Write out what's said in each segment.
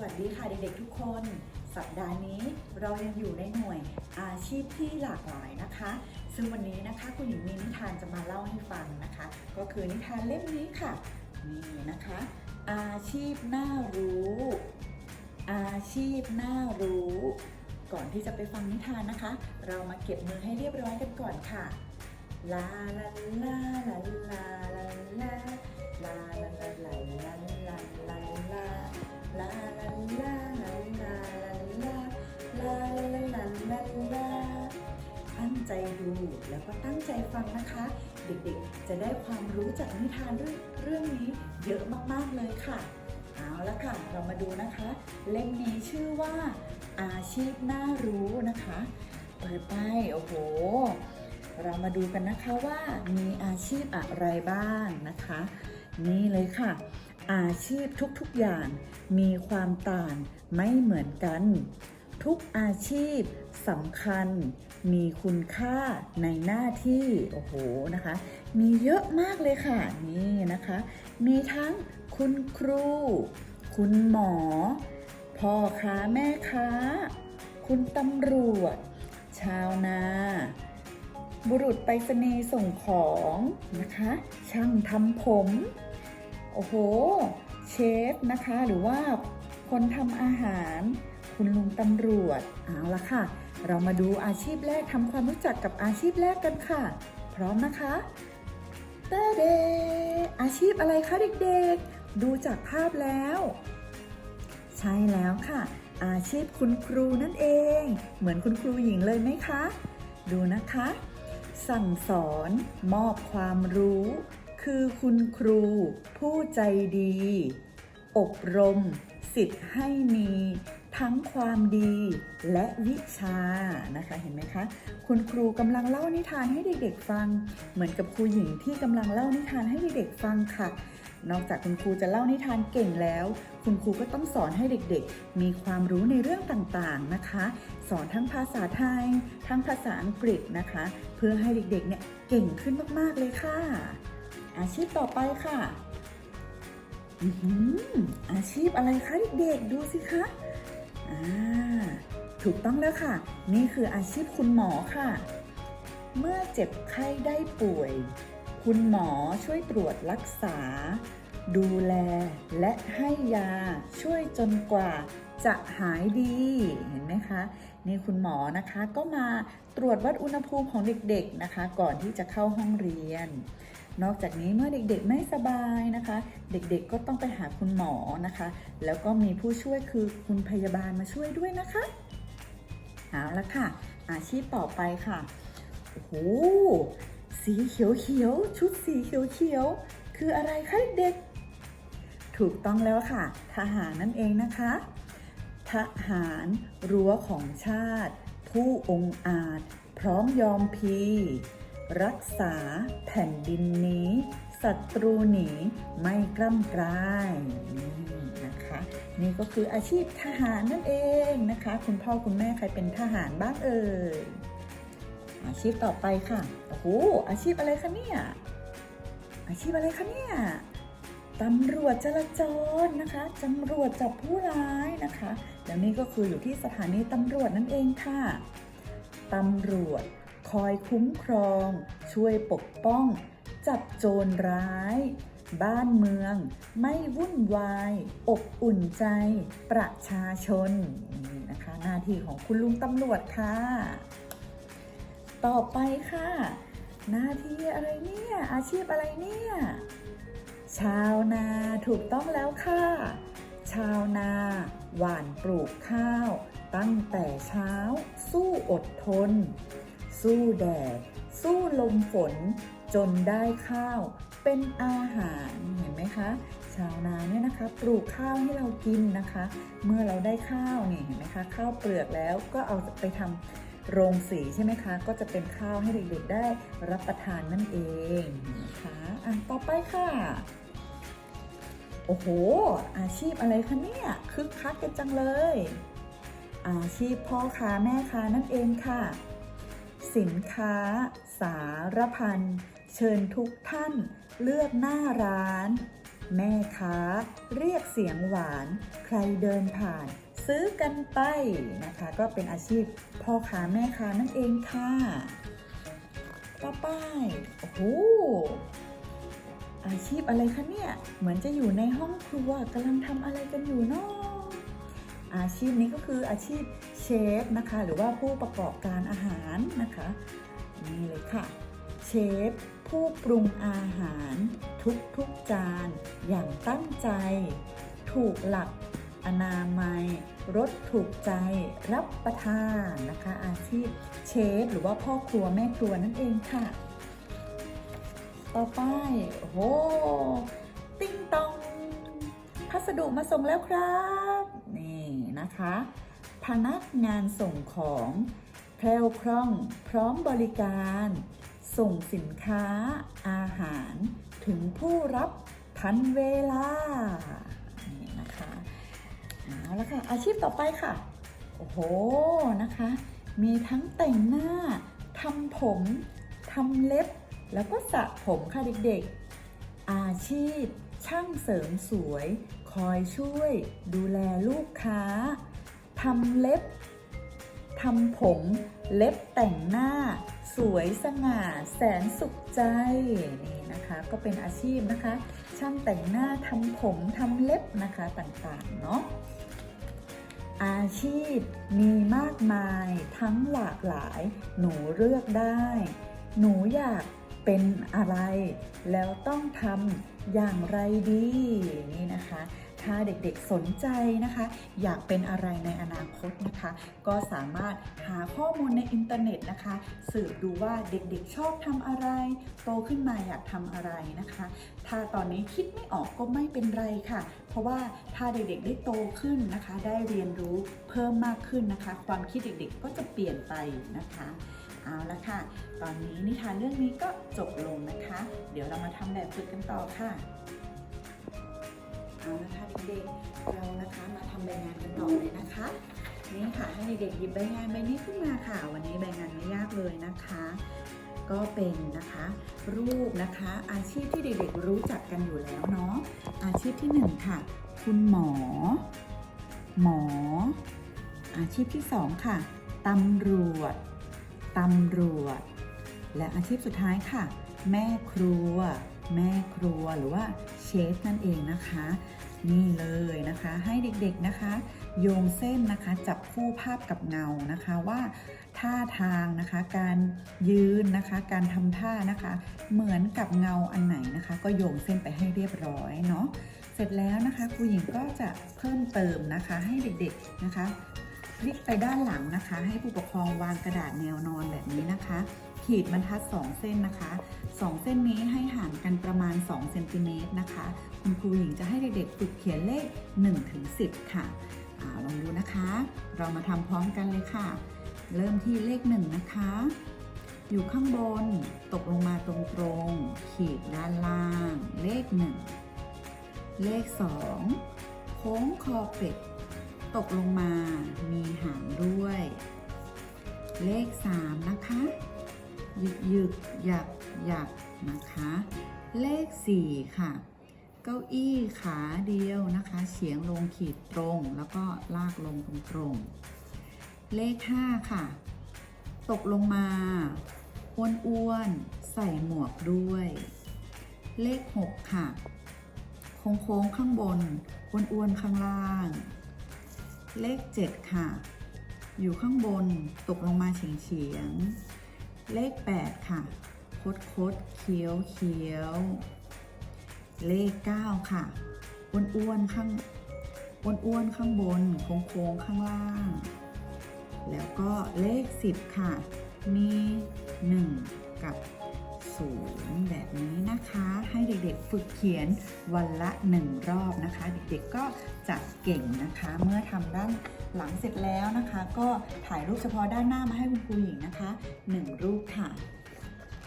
วัสดีค่ะเด็กๆทุกคน สัปดาห์นี้เรายังอยู่ในหน่วยอาชีพที่หลากหลายนะคะ ซึ่งวันนี้นะคะคุณหญิงมีนิทานจะมาเล่าให้ฟังนะคะ ก็คือนิทานเล่มนี้ค่ะนี่นะคะ อาชีพน่ารู้ อาชีพน่ารู้ ก่อนที่จะไปฟังนิทานนะคะ เรามาเก็บมือให้เรียบร้อยกันก่อนค่ะลาลาลาลาลาลา ใจดูแล้วก็ตั้งใจฟังนะคะ เด็กๆ จะได้ความรู้จากนิทานเรื่องเรื่องนี้เยอะมากๆเลยค่ะ เอาละค่ะ เรามาดูนะคะ เล่มนี้ชื่อว่า อาชีพน่ารู้นะคะ เปิดไปโอ้โห เรามาดูกันนะคะว่ามีอาชีพอะไรบ้างนะคะ นี่เลยค่ะ อาชีพทุกๆอย่างมีความต่างไม่เหมือนกัน ทุกอาชีพ สำคัญ มีคุณค่าในหน้าที่ โอ้โหนะคะ มีเยอะมากเลยค่ะ นี่นะคะ มีทั้งคุณครู คุณหมอ พ่อค้าแม่ค้า คุณตำรวจ ชาวนา บุรุษไปรษณีย์ส่งของนะคะ ช่างทำผม โอ้โห เชฟนะคะ หรือว่าคนทำอาหารคุณลุงตำรวจเอาละค่ะ เรามาดูอาชีพแรกทำความรู้จักกับอาชีพแรกกันค่ะ พร้อมนะคะเตเดอาชีพอะไรคะเด็กๆ ดูจากภาพแล้ว ใช่แล้วค่ะ อาชีพคุณครูนั่นเอง เหมือนคุณครูหญิงเลยไหมคะ ดูนะคะ สั่งสอน มอบความรู้ คือคุณครู ผู้ใจดี อบรม สิทธิ์ให้มี ทั้งความดีและวิชานะคะเห็นไหมคะ คุณครูกำลังเล่านิทานให้เด็กๆฟัง เหมือนกับครูหญิงที่กำลังเล่านิทานให้เด็กๆฟังค่ะ นอกจากคุณครูจะเล่านิทานเก่งแล้ว คุณครูก็ต้องสอนให้เด็กๆ มีความรู้ในเรื่องต่างๆนะคะ สอนทั้งภาษาไทย ทั้งภาษาอังกฤษนะคะ เพื่อให้เด็กๆเนี่ยเก่งขึ้นมากๆเลยค่ะ อาชีพต่อไปค่ะออาชีพอะไรคะเด็กๆดูสิคะ ถูกต้องแล้วค่ะ นี่คืออาชีพคุณหมอค่ะ เมื่อเจ็บไข้ได้ป่วย คุณหมอช่วยตรวจรักษา ดูแลและให้ยาช่วยจนกว่าจะหายดีเห็นไหมคะ นี่คุณหมอนะคะก็มาตรวจวัดอุณหภูมิของเด็กๆนะคะ ก่อนที่จะเข้าห้องเรียน นอกจากนี้เมื่อเด็กๆไม่สบายนะคะ เด็กๆก็ต้องไปหาคุณหมอนะคะ แล้วก็มีผู้ช่วยคือคุณพยาบาลมาช่วยด้วยนะคะเอาละค่ะ อาชีพต่อไปค่ะโอ้โหสีเขียวๆชุดสีเขียวๆคืออะไรคะเด็กๆถูกต้องแล้วค่ะ ทหารนั่นเองนะคะ ทหารรั้วของชาติ ผู้องอาจ พร้อมยอมพี รักษาแผ่นดินนี้ศัตรูหนีไม่กล้ำกลายนี่นะคะ นี่ก็คืออาชีพทหารนั่นเองนะคะ คุณพ่อคุณแม่ใครเป็นทหารบ้างเอ่ยอาชีพต่อไปค่ะโอ้โหอาชีพอะไรคะเนี่ยอาชีพอะไรคะเนี่ยตำรวจจราจรนะคะตำรวจจับผู้ร้ายนะคะแล้วนี่ก็คืออยู่ที่สถานีตำรวจนั่นเองค่ะตำรวจ คอยคุ้มครอง ช่วยปกป้อง จับโจรร้าย บ้านเมือง ไม่วุ่นวาย อบอุ่นใจ ประชาชนนี่นะคะหน้าที่ของคุณลุงตำรวจค่ะ ต่อไปค่ะ หน้าที่อะไรเนี่ย อาชีพอะไรเนี่ยชาวนาถูกต้องแล้วค่ะ ชาวนา หว่านปลูกข้าว ตั้งแต่เช้า สู้อดทน สู้แดด สู้ลมฝน จนได้ข้าว เป็นอาหารเห็นไหมคะ ชาวนาเนี่ยนะคะปลูกข้าวให้เรากินนะคะ เมื่อเราได้ข้าวเนี่ยเห็นไหมคะข้าวเปลือกแล้วก็เอาไปทำโรงสีใช่ไหมคะ ก็จะเป็นข้าวให้เด็กๆได้รับประทานนั่นเองนะคะอะต่อไปค่ะโอ้โห อาชีพอะไรคะเนี่ยคึกคักกันจังเลย อาชีพพ่อค้าแม่ค้านั่นเองค่ะ สินค้า สารพัน เชิญทุกท่านเลือกหน้าร้าน แม่ค้าเรียกเสียงหวาน ใครเดินผ่าน ซื้อกันไปนะคะ ก็เป็นอาชีพพ่อค้าแม่ค้านั่นเองค่ะต่อไปโอ้โหอาชีพอะไรคะเนี่ย เหมือนจะอยู่ในห้องครัวกำลังทำอะไรกันอยู่เนาะอาชีพนี้ก็คืออาชีพ เชฟนะคะ หรือว่าผู้ประกอบการอาหารนะคะนี่เลยค่ะเชฟผู้ปรุงอาหารทุกทุกจานอย่างตั้งใจ ถูกหลัก อนามัยรสถูกใจรับประทานนะคะ อาชีพเชฟหรือว่าพ่อครัวแม่ครัวนั่นเองค่ะ ต่อไปโอ้โหติ้งตอง พัสดุมาส่งแล้วครับ นี่นะคะ พนักงานส่งของแคล่วคล่องพร้อมบริการ ส่งสินค้า อาหาร ถึงผู้รับทันเวลา นี่นะคะเอาละค่ะ อาชีพต่อไปค่ะ โอ้โห นะคะ มีทั้งแต่งหน้าทำผมทำเล็บ แล้วก็สระผมค่ะเด็กๆ อาชีพช่างเสริมสวย คอยช่วยดูแลลูกค้า ทำเล็บ ทำผม เล็บแต่งหน้า สวยสง่า แสนสุขใจ นี่นะคะ ก็เป็นอาชีพนะคะ ช่างแต่งหน้าทำผมทำเล็บนะคะต่างๆ เนาะอาชีพมีมากมายทั้งหลากหลาย หนูเลือกได้ หนูอยากเป็นอะไร แล้วต้องทำอย่างไรดี นี่นะคะ ถ้าเด็กๆสนใจนะคะ อยากเป็นอะไรในอนาคตนะคะ ก็สามารถหาข้อมูลในอินเทอร์เน็ตนะคะ สืบดูว่าเด็กๆชอบทำอะไร โตขึ้นมาอยากทำอะไรนะคะ ถ้าตอนนี้คิดไม่ออกก็ไม่เป็นไรค่ะ เพราะว่าถ้าเด็กๆได้โตขึ้นนะคะ ได้เรียนรู้เพิ่มมากขึ้นนะคะ ความคิดเด็กๆก็จะเปลี่ยนไปนะคะเอาละค่ะ ตอนนี้นิทานเรื่องนี้ก็จบลงนะคะ เดี๋ยวเรามาทำแบบฝึกกันต่อค่ะเอาละค่ะ เด็กๆเรานะคะมาทำใบงานกันต่อเลยนะคะ นี่ค่ะให้เด็กๆหยิบใบงานใบนี้ขึ้นมาค่ะ วันนี้ใบงานไม่ยากเลยนะคะ ก็เป็นนะคะ รูปนะคะ อาชีพที่เด็กๆรู้จักกันอยู่แล้วเนาะอาชีพที่หนึ่งค่ะคุณหมอ หมอ อาชีพที่สองค่ะตำรวจตำรวจ และอาชีพสุดท้ายค่ะ แม่ครัว แม่ครัวหรือว่าเชฟนั่นเองนะคะ นี่เลยนะคะให้เด็กๆนะคะ โยงเส้นนะคะจับคู่ภาพกับเงานะคะว่าท่าทางนะคะการยืนนะคะการทำท่านะคะ เหมือนกับเงาอันไหนนะคะ ก็โยงเส้นไปให้เรียบร้อยเนาะเสร็จแล้วนะคะครูหญิงก็จะเพิ่มเติมนะคะให้เด็กๆนะคะพลิกไปด้านหลังนะคะ ให้ผู้ปกครองวางกระดาษแนวนอนแบบนี้นะคะ ขีดบรรทัด 2 เส้นนะคะ 2 เส้นนี้ให้ห่างกันประมาณ2เซนติเมตรนะคะ คุณครูหญิงจะให้เด็กๆฝึกเขียนเลข1ถึง10 ค่ะอาลองดูนะคะ เรามาทำพร้อมกันเลยค่ะ เริ่มที่เลข 1 นะคะ อยู่ข้างบนตกลงมาตรงๆ ขีดด้านล่าง เลข 1 เลข 2 โค้งคอเป็ดตกลงมามีหางด้วย เลข 3 นะคะ ยึกหยึกหยักหยักนะคะ เลข 4 ค่ะ เก้าอี้ขาเดียวนะคะ เฉียงลงขีดตรง แล้วก็ลากลงตรงตรงเลข 5 ค่ะ ตกลงมาอ้วนๆ ใส่หมวกด้วย เลข 6 ค่ะ โค้งๆ ข้างบนอ้วนๆ ข้างล่าง เลข 7 ค่ะ อยู่ข้างบนตกลงมาเฉียงเฉียงๆ เลข 8 ค่ะ คดคดเคี้ยวเคี้ยว เลข 9 ค่ะ อ้วนๆข้างอ้วนอ้วนข้างบน โค้งโค้งข้างล่าง แล้วก็เลข 10 ค่ะ มี 1 กับ 0 แบบนี้นะคะ ให้เด็กๆฝึกเขียนวันละ 1 รอบนะคะ เด็กๆก็จะเก่งนะคะ เมื่อทำด้านหลังเสร็จแล้วนะคะ ก็ถ่ายรูปเฉพาะด้านหน้ามาให้คุณครูหญิงนะคะ 1 รูปค่ะ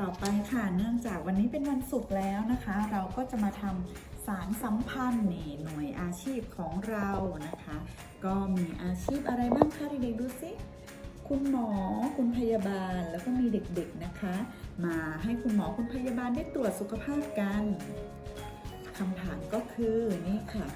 ต่อไปค่ะเนื่องจากวันนี้เป็นวันศุกร์แล้วนะคะ เราก็จะมาทำสารสัมพันธ์นี่หน่วยอาชีพของเรานะคะ ก็มีอาชีพอะไรบ้างคะเด็กๆดูสิคุณหมอ คุณพยาบาล แล้วก็มีเด็กๆนะคะ มาให้คุณหมอคุณพยาบาลได้ตรวจสุขภาพกันคำถามก็คือนี่ค่ะ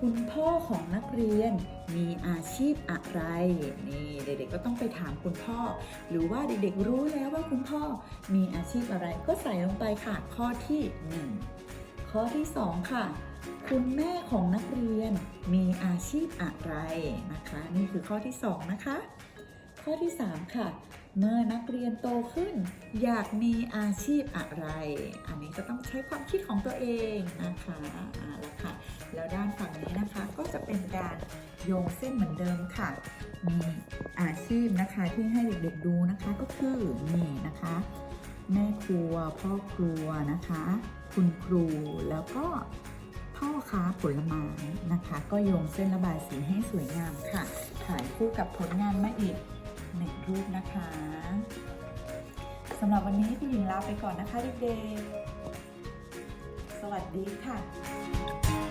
คุณพ่อของนักเรียนมีอาชีพอะไร นี่เด็กๆก็ต้องไปถามคุณพ่อ หรือว่าเด็กๆรู้แล้วว่าคุณพ่อมีอาชีพอะไรก็ใส่ลงไปค่ะ ข้อที่ 1 ข้อที่ 2 ค่ะ คุณแม่ของนักเรียนมีอาชีพอะไรนะคะ นี่คือข้อที่ 2 นะคะ ข้อที่ 3 ค่ะ เมื่อนักเรียนโตขึ้น อยากมีอาชีพอะไร อันนี้ก็ต้องใช้ความคิดของตัวเองนะคะอ่าแล้วค่ะ แล้วด้านฝั่งนี้นะคะก็จะเป็นการโยงเส้นเหมือนเดิมค่ะ มีอาชีพนะคะที่ให้เด็กๆดูนะคะก็คือนี่นะคะ แม่ครัวพ่อครัวนะคะ คุณครูแล้วก็พ่อค้าผลไม้นะคะ ก็โยงเส้นระบายสีให้สวยงามค่ะถ่ายคู่กับผลงานมาอีก หนึ่งรูปนะคะสำหรับวันนี้คุณหญิงลาไปก่อนนะคะเด็กๆ สวัสดีค่ะ